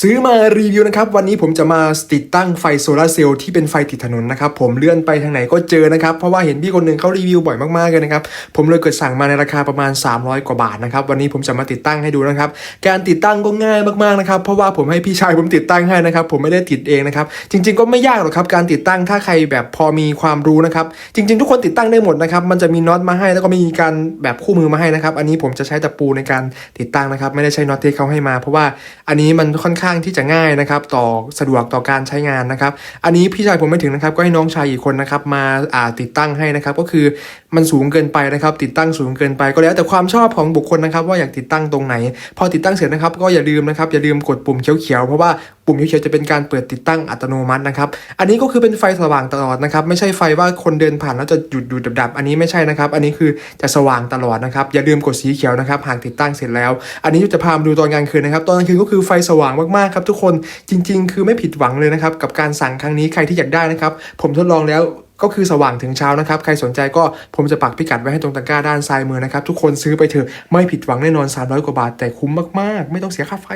ซื้อมารีวิวนะครับ วันนี้ผมจะมาติดตั้งไฟโซลาเซลล์ที่เป็นไฟติดถนนนะครับ ผมเลื่อนไปทางไหนก็เจอนะครับ เพราะว่าเห็นพี่คนหนึ่งเขารีวิวบ่อยมากๆเลยนะครับ ผมเลยเกิดสั่งมาในราคาประมาณ 300 กว่าบาทนะครับ วันนี้ผมจะมาติดตั้งให้ดูนะครับ การติดตั้งก็ง่ายมากๆนะครับ เพราะว่าผมให้พี่ชายผมติดตั้งให้นะครับ ผมไม่ได้ติดเองนะครับ จริง ๆ ก็ไม่ยากหรอกครับ การติดตั้งถ้าใครแบบพอมีความรู้นะครับ จริง ๆ ทุกคนติดตั้งได้หมดนะครับ มันจะมีน็อตมาให้แล้วก็มีการแบบคู่มือมาให้นะครับ อันนี้ผมจะใช้ตะปูในการติดตั้งนะครับ ไม่ได้ใช้น็อตที่เขาให้มา เพราะว่าอันนี้มันค่อนข้างที่จะง่ายนะครับต่อสะดวกต่อการใช้งานนะครับอันนี้พี่ชายผมไม่ถึงนะครับก็ให้น้องชายอีกคนนะครับมาอ่าติดตั้งให้นะครับก็คือมันสูงเกินไปนะครับ ติดตั้งสูงเกินไปก็แล้วแต่ความชอบของบุคคลนะครับว่าอยากติดตั้งตรงไหน พอติดตั้งเสร็จนะครับก็อย่าลืมนะครับอย่าลืมกดปุ่มเขียวๆเพราะว่าปุ่มเขียวจะเป็นการเปิดติดตั้งอัตโนมัตินะครับ อันนี้ก็คือเป็นไฟสว่างตลอดนะครับ ไม่ใช่ไฟว่าคนเดินผ่านแล้วจะหยุดหยุดดับๆ อันนี้ไม่ใช่นะครับ อันนี้คือจะสว่างตลอดนะครับ อย่าลืมกดสีเขียวนะครับ หากติดตั้งเสร็จแล้ว อันนี้จะพามาดูตอนกลางคืนนะครับ ตอนกลางคืนก็คือไฟสว่างมากๆครับทุกคน จริง ๆ คือไม่ผิดหวังเลยนะครับ กับการสั่งครั้งนี้ใครที่อยากได้นะครับ ผมทดลองแล้วก็คือสว่างถึงเช้านะครับ ใครสนใจก็ผมจะปักพิกัดไว้ให้ตรงตะกร้าด้านซ้ายมือนะครับ ทุกคนซื้อไปเถอะไม่ผิดหวังแน่นอน 300 กว่าบาท แต่คุ้มมากๆ ไม่ต้องเสียค่าไฟ